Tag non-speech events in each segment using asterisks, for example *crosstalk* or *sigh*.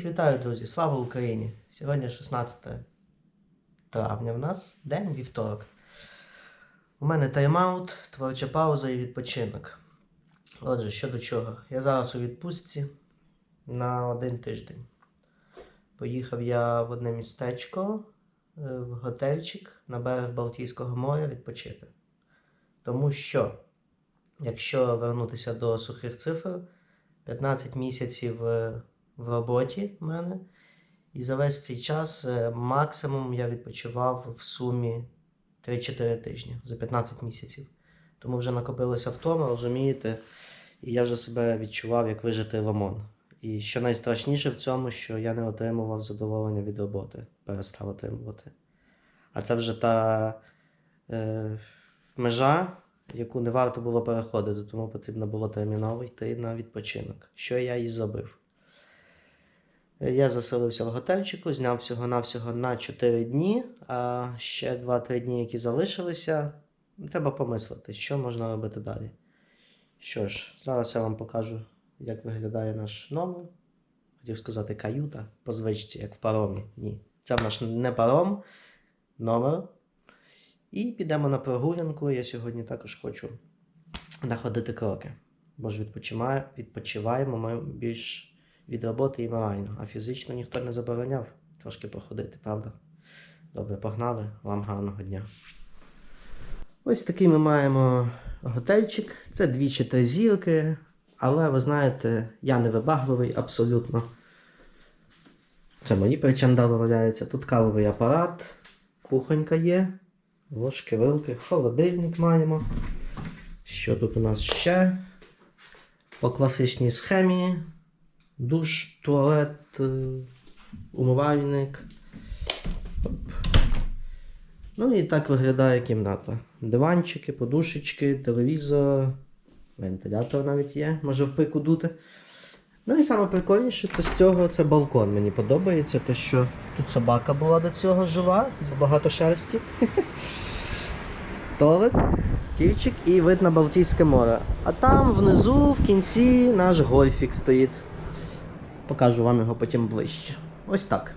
Всіх вітаю, друзі! Слава Україні! Сьогодні 16 травня в нас день вівторок. У мене тайм-аут, творча пауза і відпочинок. Отже, що до чого. Я зараз у відпустці на один тиждень. Поїхав я в одне містечко, е, в готельчик на берег Балтійського моря відпочити. Тому що, якщо вернутися до сухих цифр, 15 місяців е, в роботі в мене. І за весь цей час е, максимум я відпочивав в сумі 3-4 тижні за 15 місяців. Тому вже накопилося втома, розумієте, і я вже себе відчував як вижитий лимон. І що найстрашніше в цьому, що я не отримував задоволення від роботи, перестав отримувати. А це вже та е, межа, яку не варто було переходити, тому потрібно було терміново йти на відпочинок. Що я і зробив. Я заселився в готельчику, зняв всього-навсього на 4 дні, а ще 2-3 дні, які залишилися, треба помислити, що можна робити далі. Що ж, зараз я вам покажу, як виглядає наш номер. Хотів сказати каюта по звичці, як в паромі. Ні. Це наш не паром, номер. І підемо на прогулянку. Я сьогодні також хочу находити кроки. Бо ж відпочиваємо ми більш від роботи і морально, а фізично ніхто не забороняв трошки походити, правда? Добре, погнали, вам гарного дня. Ось такий ми маємо готельчик. Це дві чи три зірки, але ви знаєте, я не вибагливий абсолютно. Це мої причандали валяються. Тут кавовий апарат, кухонька є, ложки, вилки, холодильник маємо. Що тут у нас ще? По класичній схемі душ, туалет, е, умивальник. Ну і так виглядає кімната. Диванчики, подушечки, телевізор, вентилятор навіть є, може в пику дути. Ну і саме прикольніше це з цього це балкон. Мені подобається, те, що тут собака була до цього жива, багато шерсті. *laughs* Столик, стільчик і вид на Балтійське море. А там внизу, в кінці, наш гольфік стоїть. Покажу вам його потім ближче. Ось так.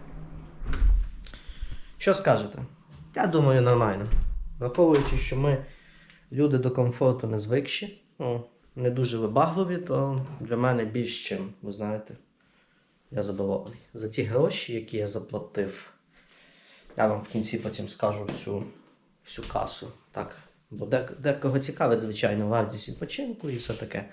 Що скажете? Я думаю, нормально. Враховуючи, що ми люди до комфорту не звикші, ну, не дуже вибагливі, то для мене більш чим, ви знаєте, я задоволений. За ті гроші, які я заплатив, я вам в кінці потім скажу всю, всю касу. Так. Бо декого цікавить, звичайно, вартість відпочинку і все таке.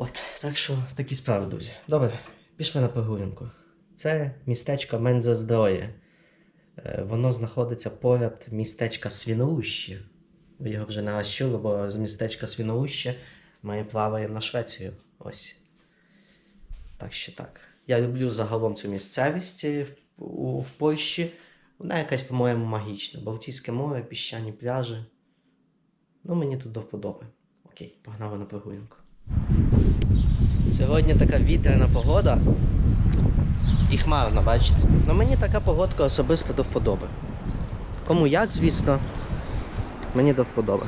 От, так що такі справи, друзі. Добре, пішли на прогулянку. Це містечко Мензездроє. Е, Воно знаходиться поряд містечка Свіноуще. Ви його вже не раз чули, бо з містечка Свіноуще ми плаваємо на Швецію. Ось. Так що так. Я люблю загалом цю місцевість е, в Польщі. Вона якась, по-моєму, магічна. Балтійське море, піщані пляжі. Ну, мені тут до вподоби. Окей, погнали на прогулянку. Сьогодні така вітряна погода і хмарна, бачите. Ну мені така погодка особисто до вподоби. Кому як, звісно, мені до вподоби.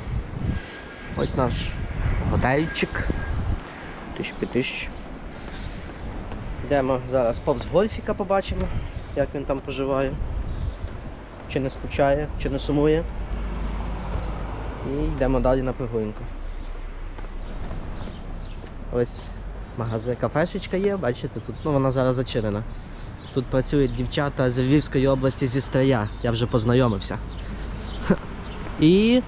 Ось наш готельчик. Тисяч тисяч. Йдемо зараз повз гольфіка побачимо, як він там поживає. Чи не скучає, чи не сумує. І йдемо далі на прогулянку. Ось магазин, кафешечка є, бачите, тут ну, вона зараз зачинена. Тут працюють дівчата з Львівської області зі Стрия. Я вже познайомився. *laughs* І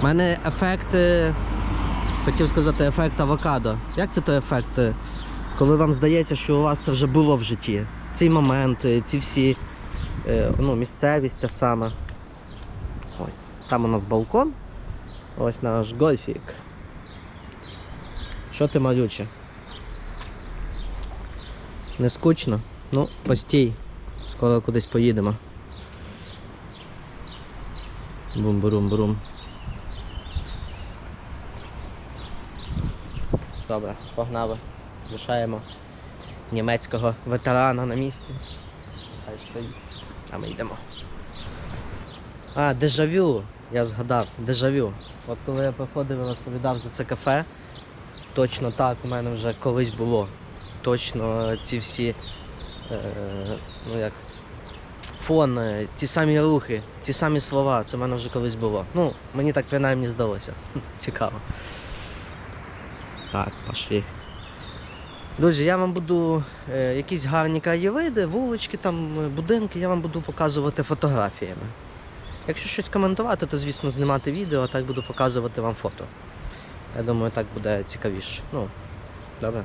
в мене ефект, е, хотів сказати, ефект авокадо. Як це той ефект? е, Коли вам здається, що у вас це вже було в житті. Цей момент, е, ці всі е, ну, місцевість ця саме. Ось. Там у нас балкон. Ось наш гольфік. Що ти малюче? Не скучно? Ну, постій. Скоро кудись поїдемо. Бум-бурум-бурум. Добре, погнали. Лишаємо німецького ветерана на місці. Хай стоїть. А ми йдемо. А, дежавю. Я згадав, дежавю. От коли я приходив і розповідав за це кафе, точно так у мене вже колись було. точно ці всі. Е, ну як. Фон, е, ті самі рухи, ті самі слова. Це в мене вже колись було. Ну, мені так принаймні здалося. Цікаво. Так, пошли. Друзі, я вам буду е, якісь гарні краєвиди, вулички, там, е, будинки, я вам буду показувати фотографіями. Якщо щось коментувати, то звісно знімати відео, а так буду показувати вам фото. Я думаю, так буде цікавіше. Ну, добре.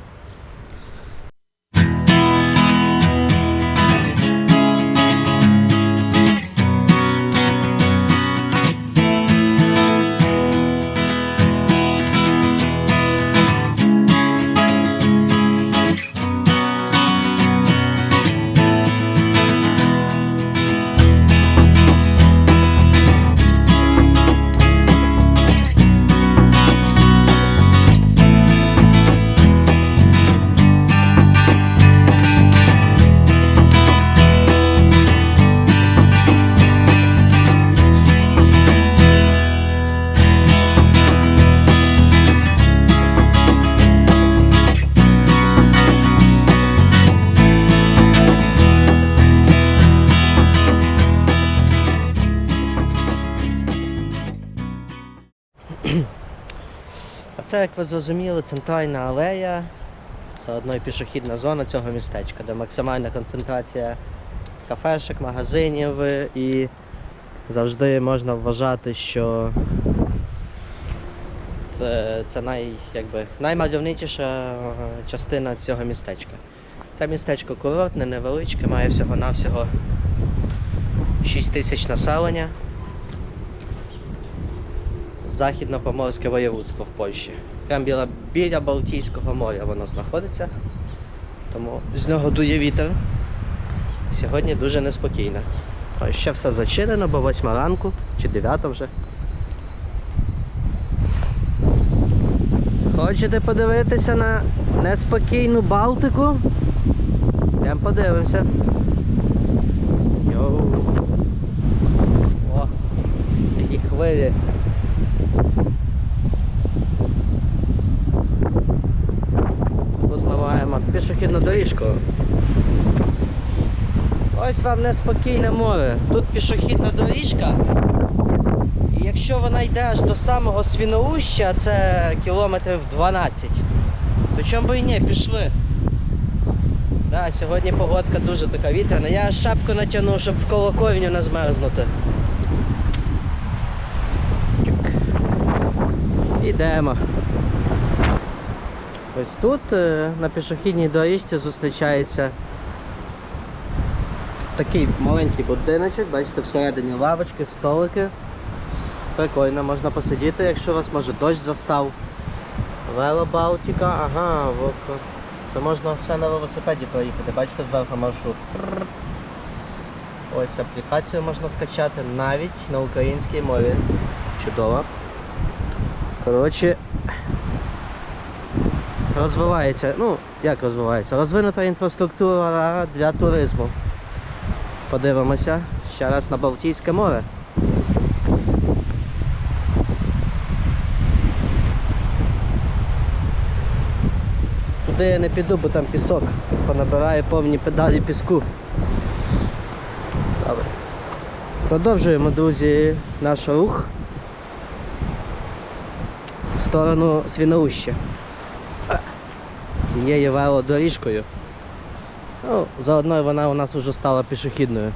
Ви зрозуміли, центральна алея, заодно і пішохідна зона цього містечка, де максимальна концентрація кафешок, магазинів і завжди можна вважати, що це, це най, якби, наймальовничіша е, частина цього містечка. Це містечко курортне, невеличке, має всього-навсього 6 тисяч населення. Західно-поморське воєводство в Польщі. Прямо біля, біля Балтійського моря воно знаходиться. Тому з нього дує вітер. Сьогодні дуже неспокійно. Ось ще все зачинено, бо 8 ранку чи 9 вже. Хочете подивитися на неспокійну Балтику? Йдемо подивимося. Йоу. О, які хвилі. Тут ми маємо пішохідну доріжку. Ось вам неспокійне море. Тут пішохідна доріжка. І якщо вона йде аж до самого Свіноуща, це кілометрів 12. То чому би і ні, пішли. Да, сьогодні погодка дуже така вітряна. Я шапку натягнув, щоб в колокольню не змерзнути. Ідемо. Ось тут е, на пішохідній доріжці зустрічається такий маленький будиночок, бачите, всередині лавочки, столики. Прикольно, можна посидіти, якщо вас може дощ застав. Вело Балтіка, ага, вот. Це можна все на велосипеді проїхати, бачите, зверху маршрут. Ось аплікацію можна скачати навіть на українській мові. Чудово. Коротше, розвивається, ну, як розвивається? Розвинута інфраструктура для туризму. Подивимося ще раз на Балтійське море. Туди я не піду, бо там пісок. Понабираю повні педалі піску. Добре. Продовжуємо, друзі, наш рух в сторону Свіноуща. Цією велодоріжкою. Ну, заодно вона у нас вже стала пішохідною.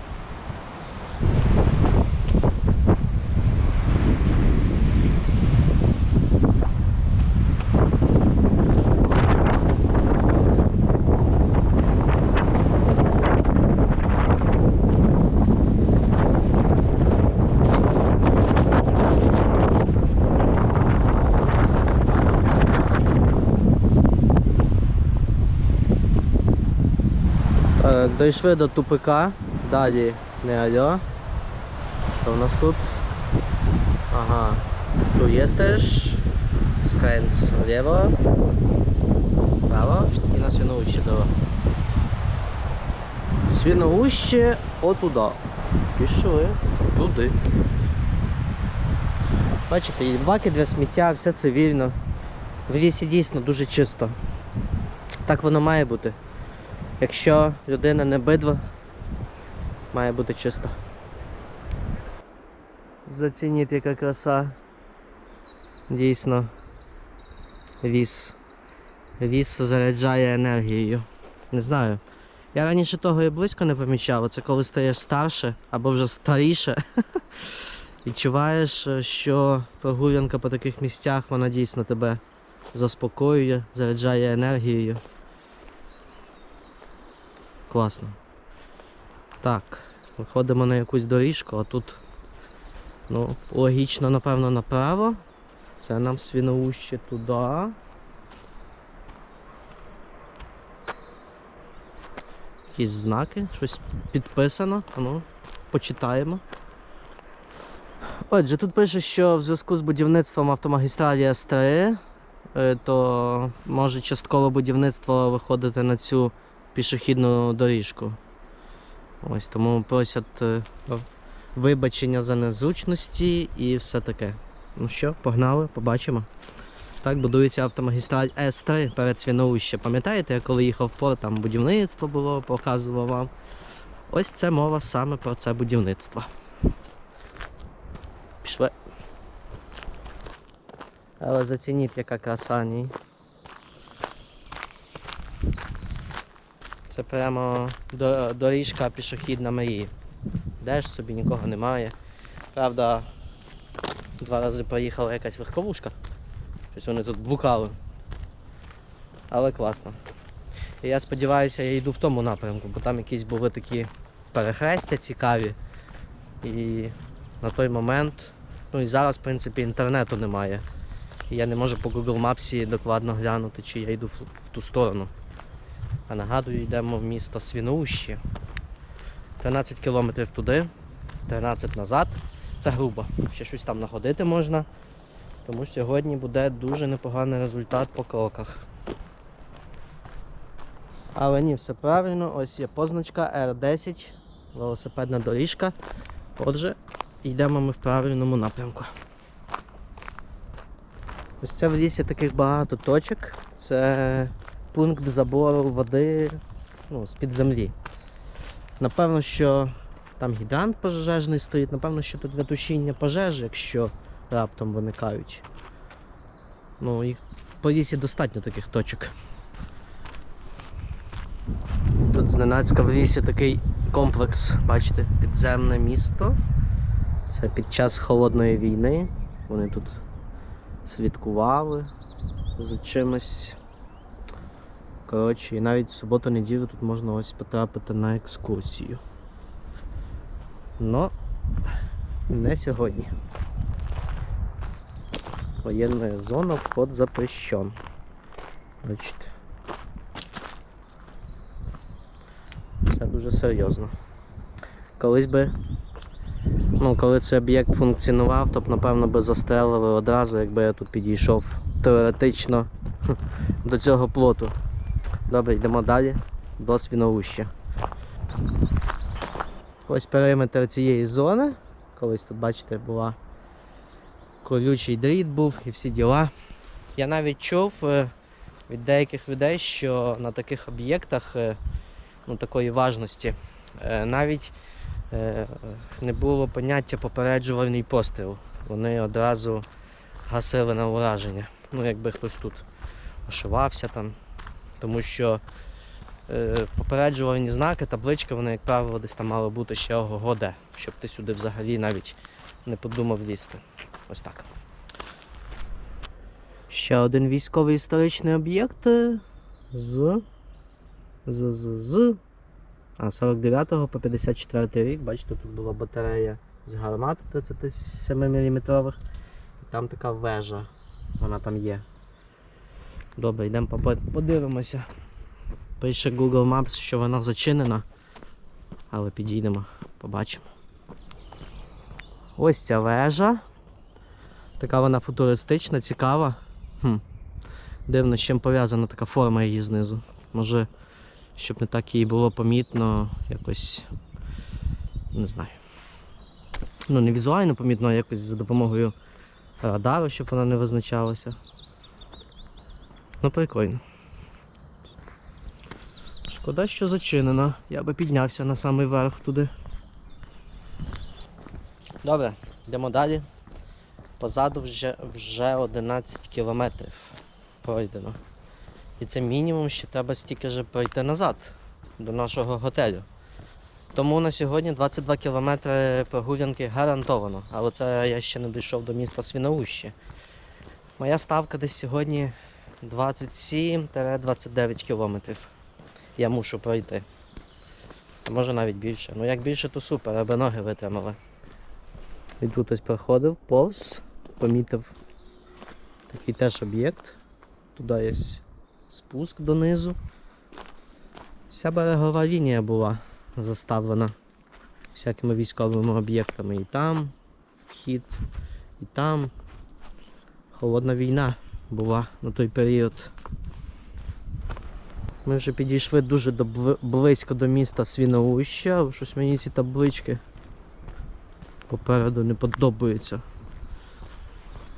Так, дійшли до тупика, далі не алло. Що у нас тут? Ага. Tu jesteś. Skręć w lewo. Prawo i na Świnoujście do. Świnoujście отуда. Пішли туди. Бачите, і баки для сміття, все цивільно. В лісі дійсно дуже чисто. Так воно має бути. Якщо людина не бидва, має бути чисто. Зацініть, яка краса. Дійсно. Віз. Віз заряджає енергією. Не знаю. Я раніше того і близько не помічав. Це коли стаєш старше або вже старіше. *laughs* Відчуваєш, що прогулянка по таких місцях вона дійсно тебе заспокоює, заряджає енергією. Класно. Так, виходимо на якусь доріжку, а тут ну, логічно, напевно, направо. Це нам свіноуще туди. Якісь знаки, щось підписано. Ну, почитаємо. Отже, тут пише, що в зв'язку з будівництвом автомагістралі С3, е, то може частково будівництво виходити на цю пішохідну доріжку. Ось тому просять е, вибачення за незручності і все таке. Ну що, погнали, побачимо. Так будується автомагістраль С3 перед Свіноуще. Пам'ятаєте, я коли їхав в порт, там будівництво було, показував вам. Ось це мова саме про це будівництво. Пішли. Але зацініть, яка краса ні. Це прямо доріжка пішохідна мрії. Йдеш собі, нікого немає. Правда, два рази проїхала якась верховушка. Щось вони тут блукали. Але класно. І я сподіваюся, я йду в тому напрямку, бо там якісь були такі перехрестя цікаві. І на той момент, ну і зараз, в принципі, інтернету немає. І я не можу по Google Maps докладно глянути, чи я йду в ту сторону. А нагадую, йдемо в місто Свіноуще. 13 кілометрів туди, 13 назад. Це грубо. Ще щось там находити можна. Тому сьогодні буде дуже непоганий результат по кроках. Але ні, все правильно. Ось є позначка R10, велосипедна доріжка. Отже, йдемо ми в правильному напрямку. Ось це в лісі таких багато точок. Це пункт забору води ну, з-під землі. Напевно, що там гідрант пожежний стоїть, напевно, що тут для тушіння пожежі, якщо раптом виникають. Ну, їх по лісі достатньо таких точок. Тут зненацька в лісі такий комплекс, бачите, підземне місто. Це під час холодної війни. Вони тут слідкували за чимось. Коротше, і навіть в суботу-неділю тут можна ось потрапити на екскурсію. Но не сьогодні. Воєнна зона, вход запрещен. Бачите. Це дуже серйозно. Колись би, ну, коли цей об'єкт функціонував, то б, напевно, би застрелили одразу, якби я тут підійшов теоретично *laughs* до цього плоту. Добре, йдемо далі до свіноуща. Ось периметр цієї зони. Колись тут, бачите, була колючий дріт був і всі діла. Я навіть чув е, від деяких людей, що на таких об'єктах е, ну, такої важності е, навіть не було поняття попереджувальний постріл. Вони одразу гасили на ураження. Ну, якби хтось тут ошивався там. Тому що е, попереджувальні знаки, таблички, вони, як правило, десь там мали бути ще ого щоб ти сюди взагалі навіть не подумав лізти. Ось так. Ще один військовий історичний об'єкт е, з. з. з. з. А, 49 по 54 рік, бачите, тут була батарея з гармат 37 мм. Там така вежа. Вона там є. Добре, йдемо подивимося. Пише Google Maps, що вона зачинена. Але підійдемо, побачимо. Ось ця вежа. Така вона футуристична, цікава. Хм. Дивно, з чим пов'язана така форма її знизу. Може, щоб не так її було помітно, якось. Не знаю. Ну, не візуально помітно, а якось за допомогою радару, щоб вона не визначалася. Ну, прикольно. Шкода, що зачинено. Я би піднявся на самий верх туди. Добре, йдемо далі. Позаду вже, вже 11 кілометрів пройдено. І це мінімум, що треба стільки ж пройти назад до нашого готелю. Тому на сьогодні 22 кілометри прогулянки гарантовано. Але це я ще не дійшов до міста Свіноуще. Моя ставка десь сьогодні 27-29 кілометрів. Я мушу пройти. Може навіть більше. Ну як більше, то супер, аби ноги витримали. І тут ось проходив повз, помітив такий теж об'єкт. Туди є спуск донизу. Вся берегова лінія була заставлена всякими військовими об'єктами. І там вхід, і там. Холодна війна була на той період. Ми вже підійшли дуже до, близько до міста Свіноуща, щось мені ці таблички попереду не подобаються.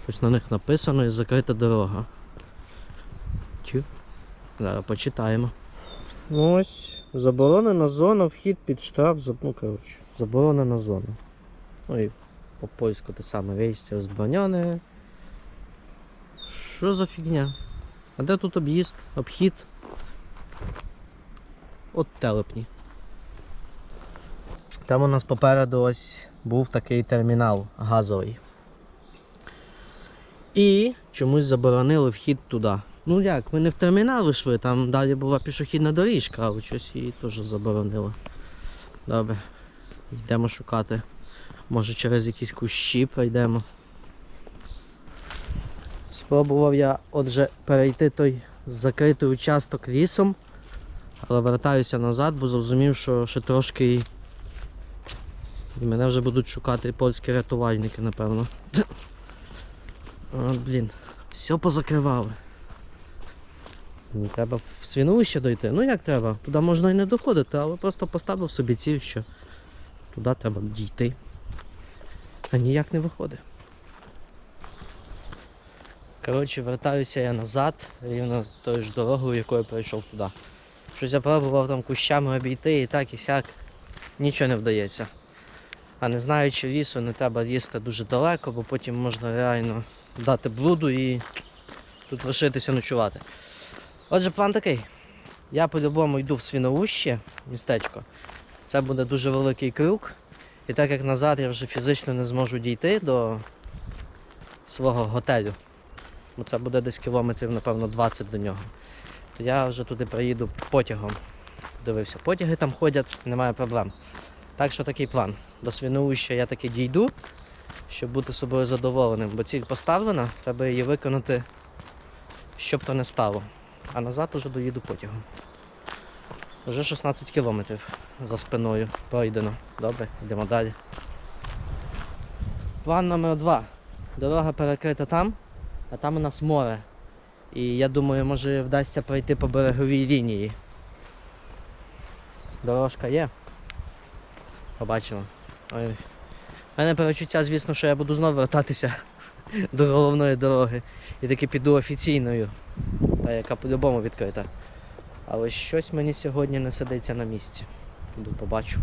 Щось на них написано і закрита дорога. Тю. Зараз почитаємо. Ось. Заборонена зона, вхід під штраф, ну коротше, заборонена зона. Ну і по польську те саме вейсті розброняне. Що за фігня? А де тут об'їзд? Обхід? От телепні. Там у нас попереду ось був такий термінал газовий. І чомусь заборонили вхід туди. Ну як, ми не в термінал йшли, там далі була пішохідна доріжка, але щось її теж заборонили. Добре. Йдемо шукати. Може через якісь кущі пройдемо. Спробував я отже перейти той закритий участок лісом, але вертаюся назад, бо зрозумів, що ще трошки і і мене вже будуть шукати польські рятувальники, напевно. От, блін, все позакривали. Мені треба в свіновище дойти. Ну як треба? Туди можна і не доходити, але просто поставив собі ціль, що туди треба дійти. А ніяк не виходить. Коротше, вертаюся я назад, рівно тою ж дорогою, якою пройшов туди. Щось я пробував там кущами обійти і так і сяк. Нічого не вдається. А не знаючи лісу, не треба їсти дуже далеко, бо потім можна реально дати блуду і тут лишитися ночувати. Отже, план такий. Я по-любому йду в Свіноуще, містечко. Це буде дуже великий крюк. І так як назад я вже фізично не зможу дійти до свого готелю, бо це буде десь кілометрів, напевно, 20 до нього, то я вже туди приїду потягом. Дивився, потяги там ходять, немає проблем. Так що такий план. До Свіноуща я таки дійду, щоб бути собою задоволеним, бо ціль поставлена, треба її виконати, щоб то не стало. А назад уже доїду потягом. Вже 16 кілометрів за спиною пройдено. Добре, йдемо далі. План номер два. Дорога перекрита там, а там у нас море. І я думаю, може вдасться пройти по береговій лінії. Дорожка є. Побачимо. Ой. У мене перечуття, звісно, що я буду знову вертатися *laughs* до головної дороги. І таки піду офіційною, та яка по-любому відкрита. Але щось мені сьогодні не сидиться на місці. Піду побачу.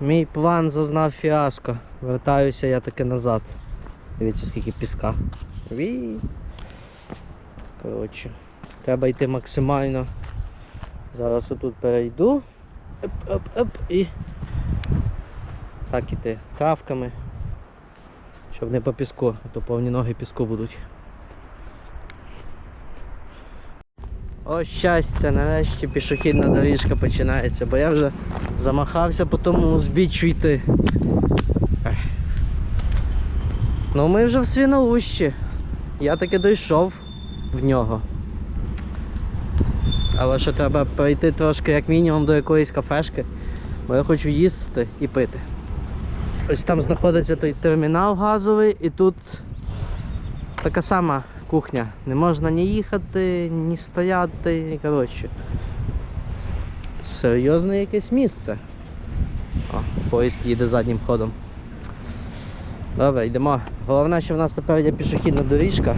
Мій план зазнав фіаско. Вертаюся я таки назад. Дивіться, скільки піска. Коротше, треба йти максимально. Зараз отут перейду. Оп-оп-оп і так іти травками. Щоб не по піску, а то повні ноги піску будуть. О, щастя, нарешті пішохідна доріжка починається, бо я вже замахався по тому узбіччю йти. Ну ми вже в Свіноущі. Я таки дійшов в нього. Але ще треба пройти трошки, як мінімум, до якоїсь кафешки, бо я хочу їсти і пити. Ось там знаходиться той термінал газовий і тут така сама кухня. Не можна ні їхати, ні стояти. Коротше. Серйозне якесь місце. О, поїзд їде заднім ходом. Добре, йдемо. Головне, що в нас тепер є пішохідна доріжка.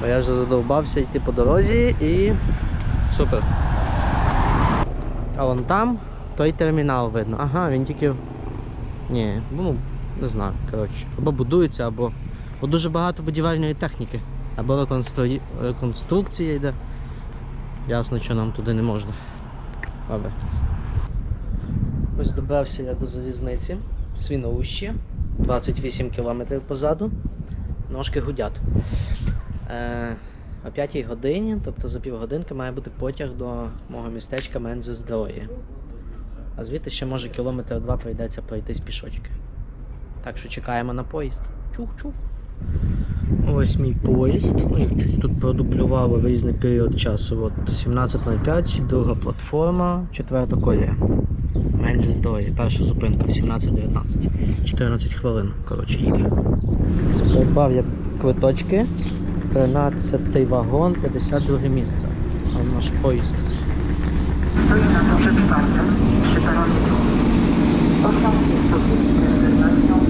Бо я вже задовбався йти по дорозі і Супер. А вон там той термінал видно. Ага, він тільки. Ні, ну, не знаю, коротше. Або будується, або. Бо дуже багато будівельної техніки. Або реконстру... реконструкція йде. Ясно, що нам туди не можна. Добре. Ось добрався я до залізниці. Свіноущі. 28 км позаду. Ножки гудять. Е, о 5 годині, тобто за півгодинки, має бути потяг до мого містечка Мензе Здоров'я. А звідти ще може кілометр два прийдеться пройтись пішочки. Так що чекаємо на поїзд. Чух-чух. Ось мій поїзд. Ну, їх щось тут продублювали в різний період часу. От 17.05, друга платформа, четверта колія. Менше здоров'я. Перша зупинка в 17.19. 14 хвилин, коротше, їде. Придбав я квиточки. 13 вагон, 52 місце. А наш поїзд. Stoi na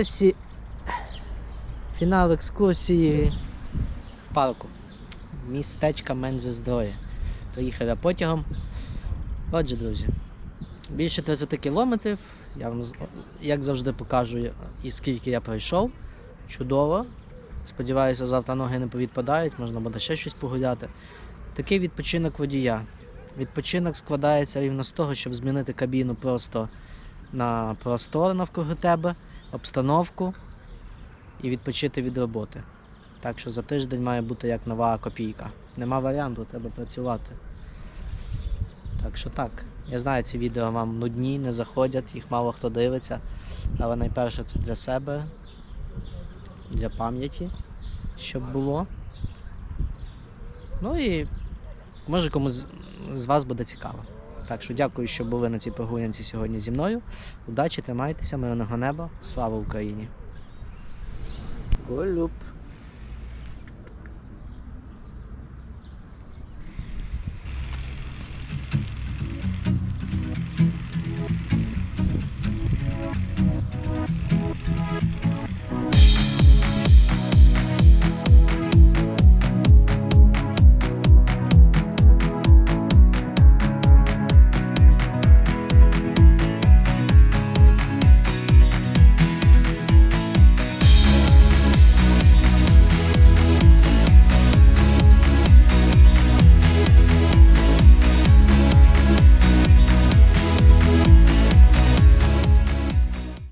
Ось фінал екскурсії в парку. Містечка Мензе Здоров'я. Приїхали потягом. Отже, друзі, більше 30 кілометрів. Я вам як завжди покажу, і скільки я пройшов. Чудово. Сподіваюся, завтра ноги не повідпадають, можна буде ще щось погуляти. Такий відпочинок водія. Відпочинок складається рівно з того, щоб змінити кабіну просто на простор навкруги тебе, обстановку і відпочити від роботи. Так що за тиждень має бути як нова копійка. Нема варіанту, треба працювати. Так що так. Я знаю, ці відео вам нудні, не заходять, їх мало хто дивиться. Але найперше це для себе, для пам'яті, щоб було. Ну і може комусь з вас буде цікаво. Так що дякую, що були на цій прогулянці сьогодні зі мною. Удачі, тримайтеся, мирного неба, слава Україні! Голюб!